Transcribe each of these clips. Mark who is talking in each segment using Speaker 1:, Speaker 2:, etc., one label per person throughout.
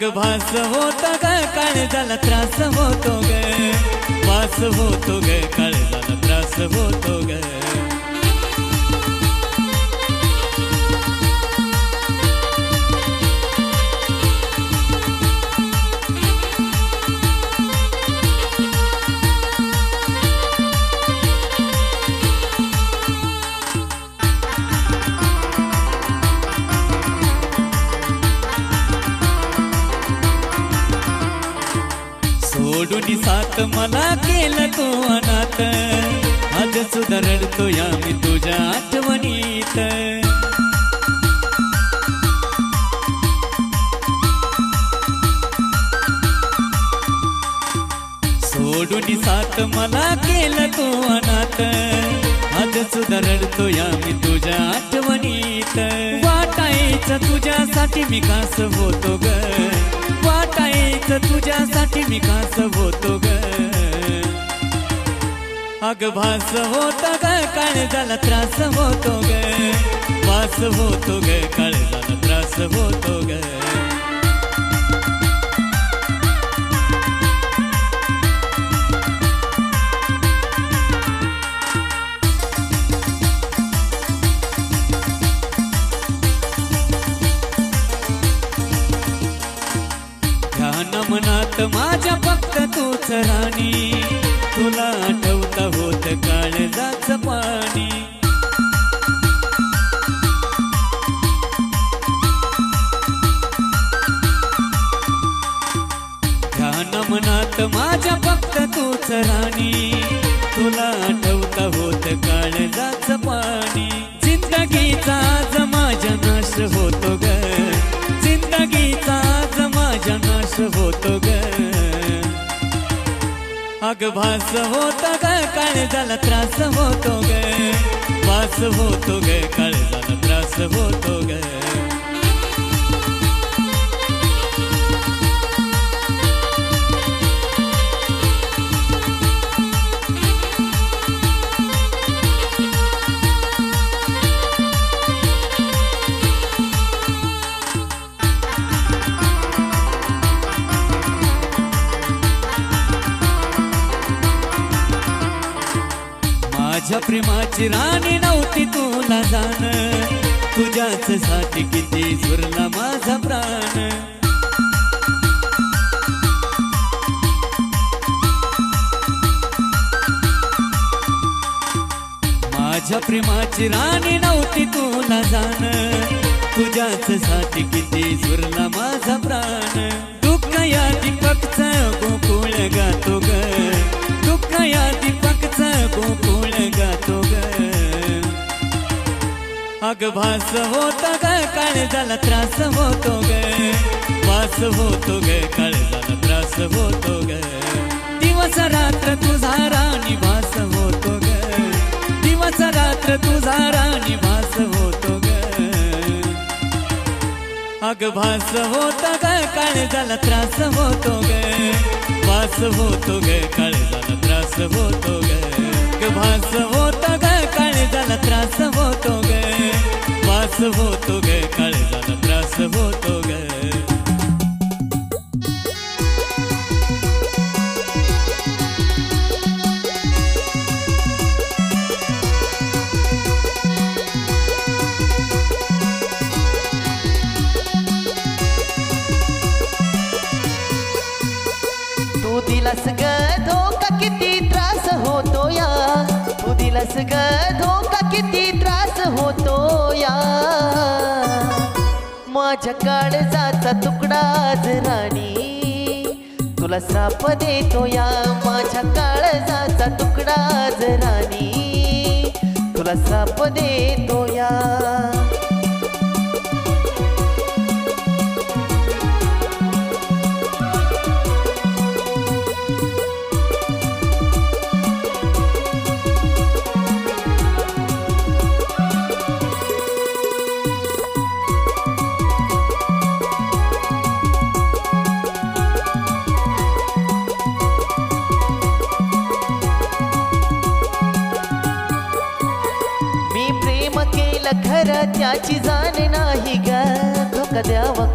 Speaker 1: अग भास होत ग काळजाला त्रास होतो ग. भास होतो ग काळजाला त्रास होतो ग. सोडून मला केलं तू अनाथ. आज सुद्धा रडतो या मी तुझ्या आठवणीत. सोडून साथ मला केलं तू अनाथ. आज सुद्धा रडतो या मी तुझ्या आठवणीत. वाटायचं तुझ्यासाठी मी कास होतो ग. वाटायचं तुझ्यासाठी मी कास होतो ग. अग भास होत ग काळजाला त्रास होतो ग. वास होतो ग काळजाला त्रास होतो ग. मनात माझ्या फक्त तूच राणी. तुला आठवत होत काळजाच पाणी. ध्यान मनात माझ्या फक्त तूच राणी. तुला आठवत होत काळजाच पाणी. जिंदगीचा आज माझ्या नाश होतो ग. जिंदगीचा भास माझ्या होतो ग. अग भास होत ग काळजाला त्रास होतो ग. भास होतो ग काळजाला त्रास होतो ग. प्रेमाची राणी नव्हती तुला जाण. तुझ्याच साठी किती सुरला माझा प्राण. माझ्या प्रेमाची राणी नव्हती तुला जाण. तुझ्याच साठी किती सुरला माझा प्राण. दुःख या दीपकच गोकुळ गातो ग. दुःख या दीपकच गोकुळ अग भास होत ग काळजाला त्रास होतो ग. वास होतो ग काळजाला त्रास होतो ग. दिवस रात्र तुझा राणी भास होतो ग. दिवस रात्र तुझा राणी भास होतो ग. अग भास होत ग काळजाला त्रास होतो ग. वास होतो ग काळजाला त्रास होतो ग. भास होत ग काळजाला त्रास होतो ग. होतो गे काळजाला त्रास होतो.
Speaker 2: माझ्या काळजाचा तुकडा राणी तुला साप देतो या माझ्या काळजाचा तुकडा राणी तुला साप देतो या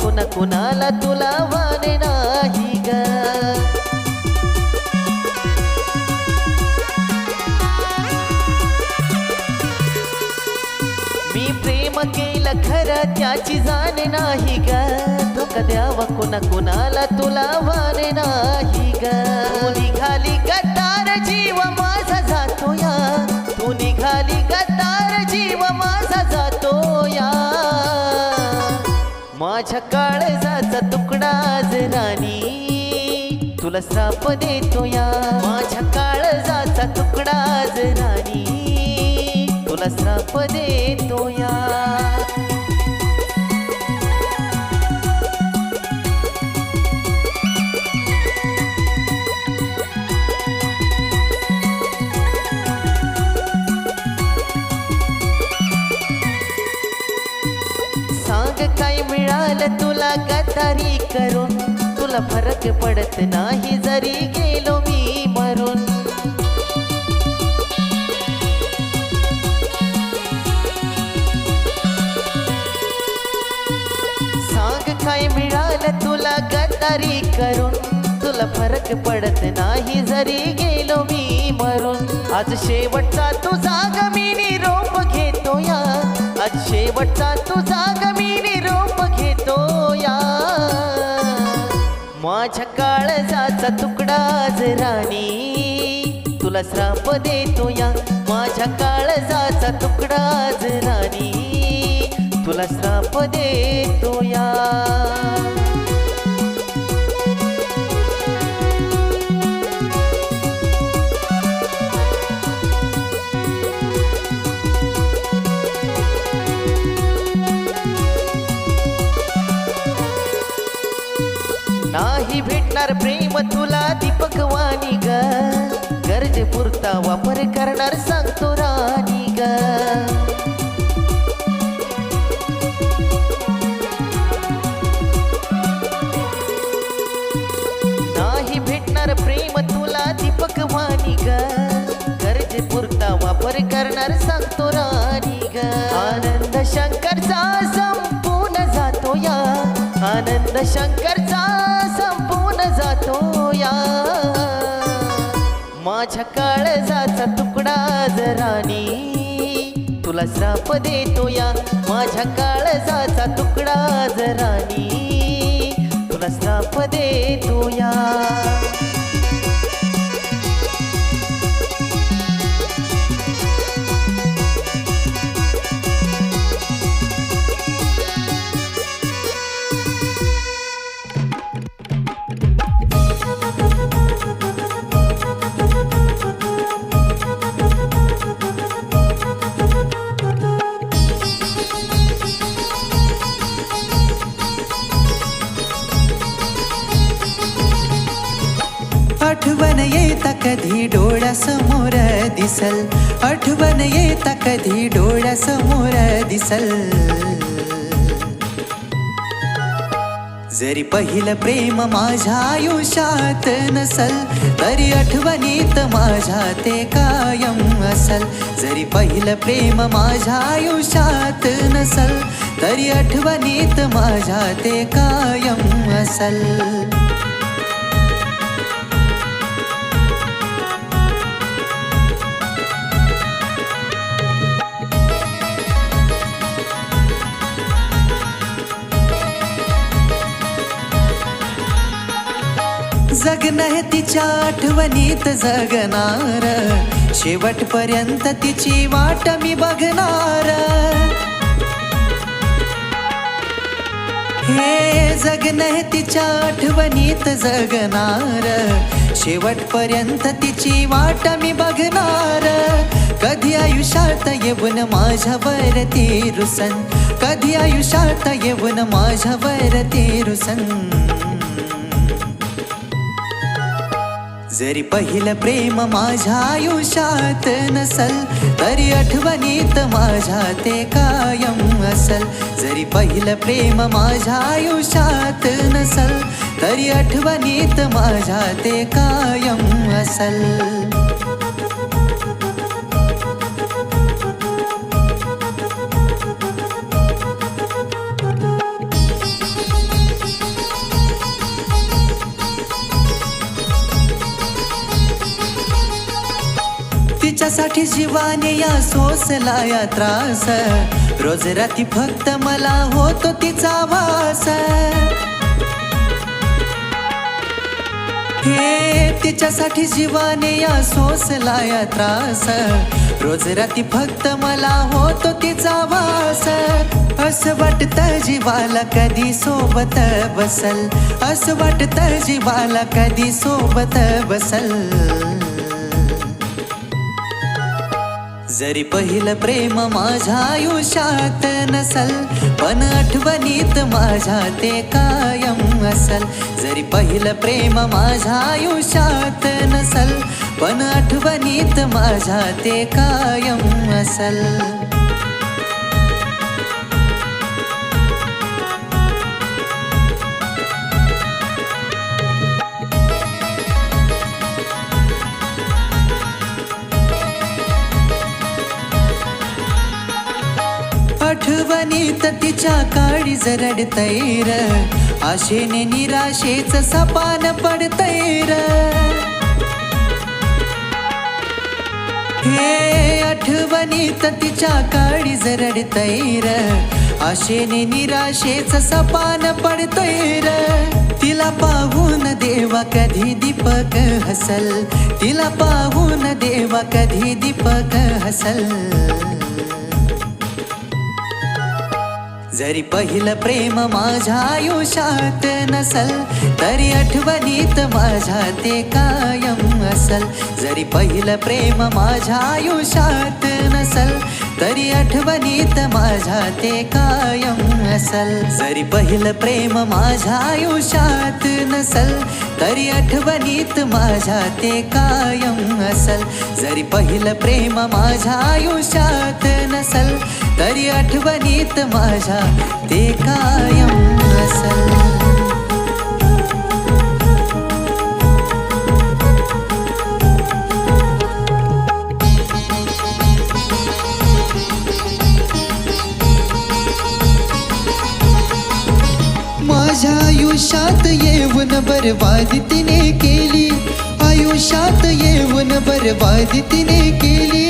Speaker 2: कुणा कुणाला तुला वाने नाही ग. मी प्रेम केलं खरं त्याची जाण नाही ग. धोका द्यावा कुणा कुणाला तुला वाने नाही ग. निघाली गद्दार जीव मा माझ्या काळजाचा तुकडा आज राणी. तुला श्राप देतो या. माझ्या काळजाचा तुकडा आज राणी. तुला श्राप देतो या. तुला गद्दारी करून तुला फरक पडत नाही जरी गेलो मी मरून. सांग काय मिळालं तुला गद्दारी करून तुला फरक पडत नाही जरी गेलो मी मरून. आज शेवटचा तुझा गमिनी रोप घेतो या आज शेवटचा तुझा गमिनी रोप घेतो या माझ्या काळजाचा तुकडा आज राणी. तुला श्राप देतो या माझ्या काळजाचा तुकडा राणी. तुला श्राप देतो या कधी भेटणार प्रेम तुला दीपक वाणी ग? गरजे पुरता वापर करणार सांगतो राणी ग. नाही भेटणार प्रेम तुला दीपक वाणी ग? गरजे पुरता वापर करणार सांगतो राणी ग. आनंद शंकरचा संपून जातो या. आनंद शंकर माझ्या काळजाचा तुकडा राणी. तुला श्राप देतो या माझ्या काळजाचा तुकडा राणी. तुला श्राप देतो या.
Speaker 3: दिसल. आठवण येता कधी डोळ्यासमोर दिसल. जरी पहिलं प्रेम माझ्या आयुष्यात नसल तरी आठवणीत माझ्या ते कायम असल. जरी पहिलं प्रेम माझ्या आयुष्यात नसल तरी आठवणीत माझ्या ते कायम असल. जगन आहे तिच्या आठवणीत जगणार. शेवटपर्यंत तिची वाट मी बघणार. हे जगन हे तिच्या आठवणीत जगणार. शेवटपर्यंत तिची वाट मी बघणार. कधी आयुष्यात येऊन माझ्यावर ती रुसन कधी आयुष्यात येऊन माझ्यावर ती रुसन जरी पहिलं प्रेम माझ्या आयुष्यात नसल तरी आठवणीत माझ्या ते कायम असल. जरी पहिलं प्रेम माझ्या आयुष्यात नसल तरी आठवणीत माझ्या ते कायम असल. तुझ्यासाठी जीवाने या सोसला या त्रास रोज राती फक्त मला होतो तिचा वास. हे तिच्यासाठी जीवाने या सोसला या त्रास रोज राती फक्त मला होतो तिचा वास. असं वाटत जीवाला कधी सोबत बसल. असं वाटत जीवाला कधी सोबत बसल. जरी पहिलं प्रेम माझ्या आयुष्यात नसल पण आठवणीत माझ्या ते कायम असल. जरी पहिलं प्रेम माझ्या आयुष्यात नसल पण आठवणीत माझ्या ते कायम असल. आठवणीत तिच्या काळी जरड तैर आशेने निराशेच सपान पडतैर हे आठवणीत तिच्या काळी जरडतय तैर आशेने निराशेच सपान पडतैर तिला पाहून देवा कधी दीपक हसल. तिला पाहून देवा कधी दीपक हसल. जरी पहिलं प्रेम माझ्या आयुष्यात नसल तरी आठवणीत माझ्या ते कायम असल. जरी पहिलं प्रेम माझ्या आयुष्यात नसल तरी आठवणीत माझ्या ते कायम असल. जरी पहिलं प्रेम माझ्या आयुष्यात नसल तरी आठवणीत माझ्या ते कायम असल. जरी पहिलं प्रेम माझ्या आयुष्यात नसल तरी आठवणीत माझ्या ते कायम असल. माझ्या आयुष्यात येऊन बरबादी तिने केली. आयुष्यात येऊन बरबादी तिने केली.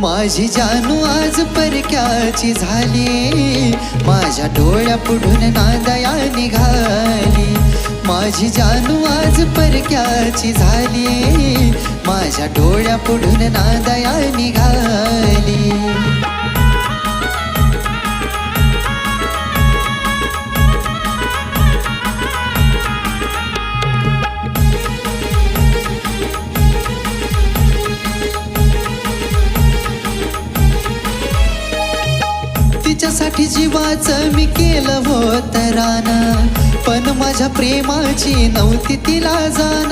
Speaker 3: माझी जानू आज परक्याची झाली. माझ्या डोळ्या पुढून नादया निघाली. माझी जानू आज परक्याची झाली. माझ्या डोळ्या पुढून नादया निघाली. जीवाचं मी केलं होतं रान. पण माझ्या प्रेमाची नव्हती तिला जाण.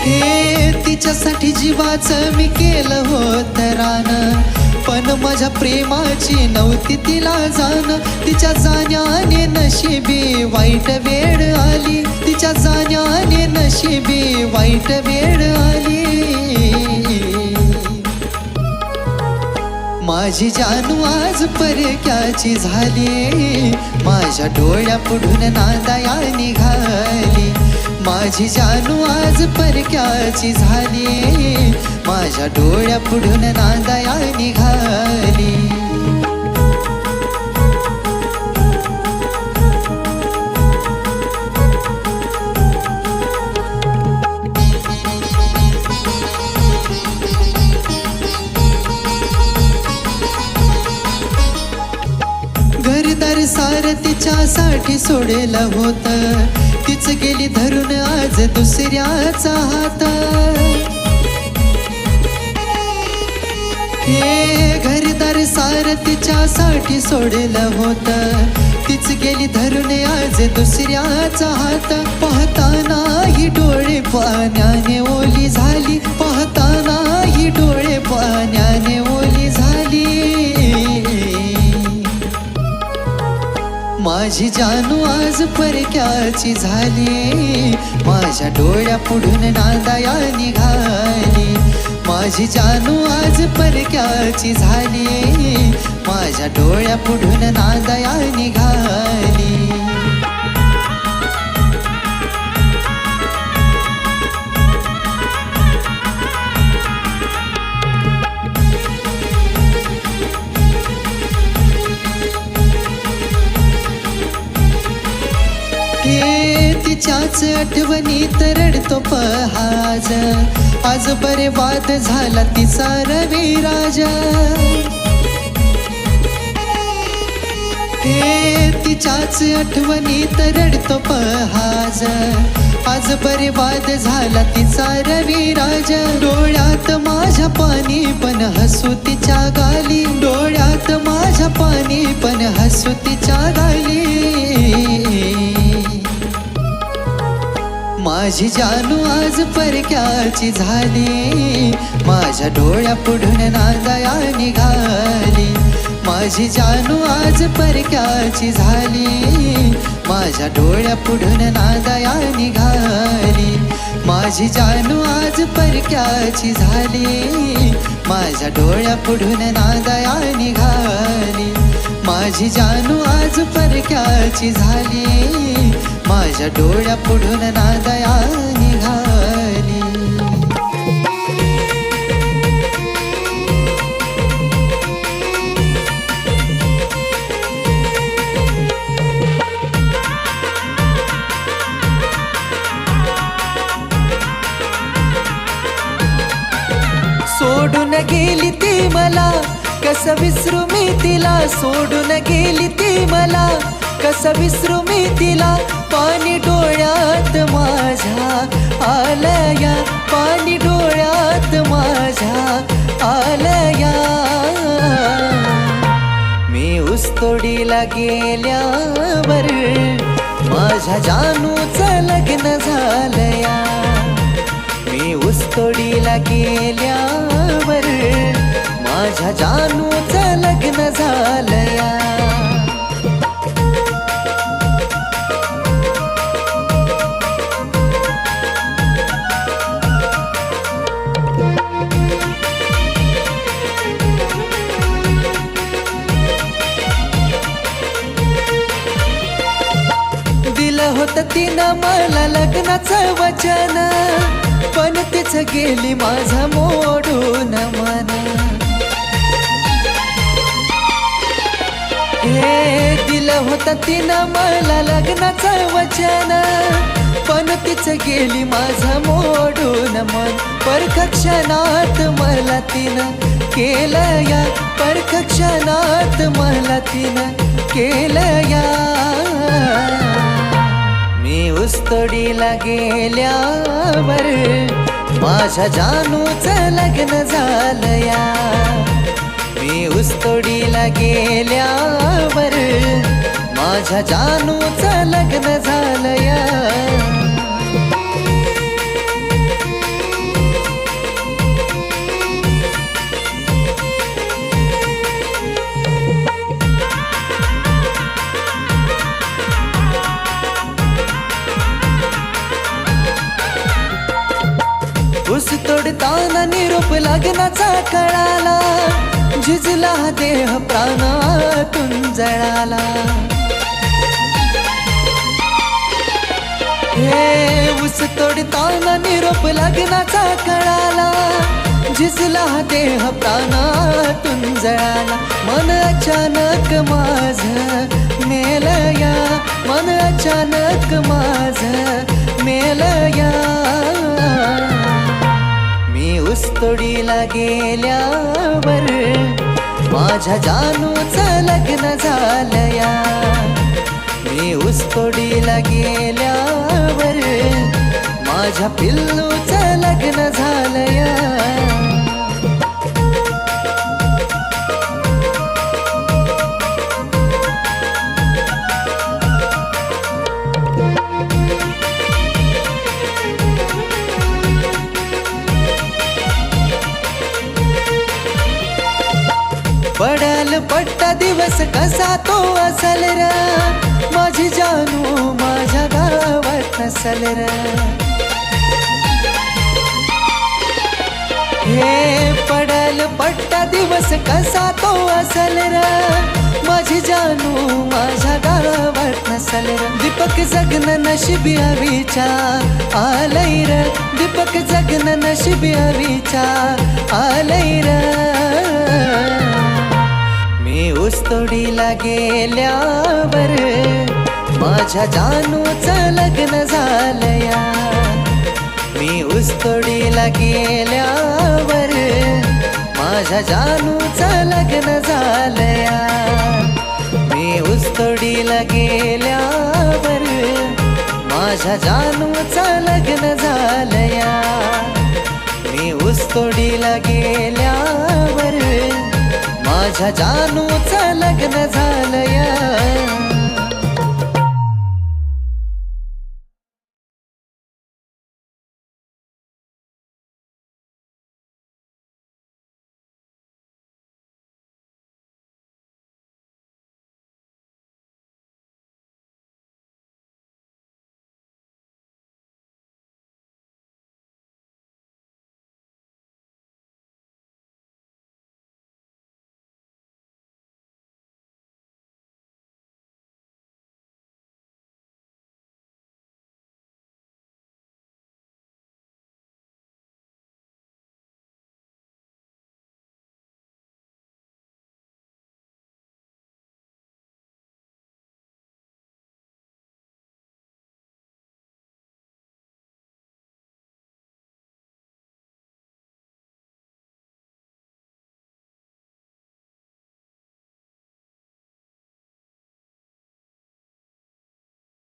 Speaker 3: हे तिच्यासाठी जीवाचं मी केलं होतं रान. पण माझ्या प्रेमाची नव्हती तिला जाण. तिच्या जाण्याने नशिबी वाईट वेळ आली. तिच्या जाण्याने नशिबी वाईट वेळ आली. माझी जानू आज परक्याची झाली. माझ्या डोळ्या पुढून नांदाया निघाली. माझी जानू आज परक्याची झाली. माझ्या डोळ्या पुढून नांदाया निघाली. तिच्यासाठी सोडेलं होत. तीच गेली धरून आज दुसऱ्याचा हात. हे घरदार सार तिच्यासाठी सोडेल होत. तीच गेली धरून आज दुसऱ्याचा हात. पाहताना ही डोळे पाण्याने ओली झाली. पाहताना ही डोळे पाण्याने माझी जानू आज परक्याची झाली. माझ्या डोळ्या पुढून नादाया निघाली माझी जानू आज परक्याची झाली. माझ्या डोळ्या पुढून नादाया निघाली तिच्याच आठवणीत रडतो पहाज. आज बरे वाद झाला तिचा रवी राजा. हे तिच्याच आठवणीत रडतो पहाज. आज बरे वाद झाला तिचा रविराज डोळ्यात माझ्या पाणी पण हसू तिच्या गाली. डोळ्यात माझ्या पाणी पण हसू तिच्या गाली. माझी जानू आज परक्याची झाली. माझ्या डोळ्या पुढून नांदया निघाली. माझी जानू आज परक्याची झाली. माझ्या डोळ्या पुढून नांदया निघाली. माझी जानू आज परक्याची झाली. माझ्या डोळ्या पुढून नांदया निघाली. माझी जानू आज परक्याची झाली. माझ्या डोळ्या पुढून नादया निघाली. सोडून गेली ती मला कसं विसरू मी तिला? सोडून गेली ती मला कसं विसरू मी तिला? पाणी डोळ्यात माझ्या आलया पाणी डोळ्यात माझ्या आलया. मी ऊसतोडीला गेल्यावर माझ्या जानूचं लग्न झालया. मी उस्तोडीला गेल्यावर माझ्या जानूचं लग्न झालया. तिनं मला लग्नाचं वचन पण तिच गेली माझा मोडून मन. हे दिलं होतं तिनं मला लग्नाचं वचन पण तिच गेली माझा मोडून मन. परखक्षणात मला तिनं केलं या परखक्षणात मला तिनं केलं या. उस्तडीला गेल्यावर माझ्या जानूचं लग्न झालया. मी उस्तडीला गेल्यावर माझ्या जानूचं लग्न झालया. देह प्राणातून जळाला. हे उस तोडताना निरोप लग्नाचा कळाला. झिजला देह प्राणातून जळाला. मन अचानक माझ मेलया. मन अचानक माझ मेलया. मी उस्तोडीला गेल्यावर माझ्या जानूच लग्न झालया. मी उसतोडीला गेल्यावर माझ्या पिल्लूचं लग्न झालया. पडल पट्टा दिवस कसा तो असल र? माझी जानू माझ्या गावात नसल र. हे पडल पट्टा दिवस कसा तो असल र? माझी जानू माझ्या गावात नसल र. दीपक जगन नशिबी विचार आलय र. दीपक जगन नशिबी विचार आलय र उस्तोडीला गेल्यावर माझ्या जानूच लग्न झालया. मी उस्तोडीला गेल्यावर माझ्या जानूचं लग्न झालया. मी उस्तोडीला गेल्यावर माझ्या जानूच लग्न झालया. मी उस्तोडीला गेल्यावर माझ्या जानूचं लग्न झालया.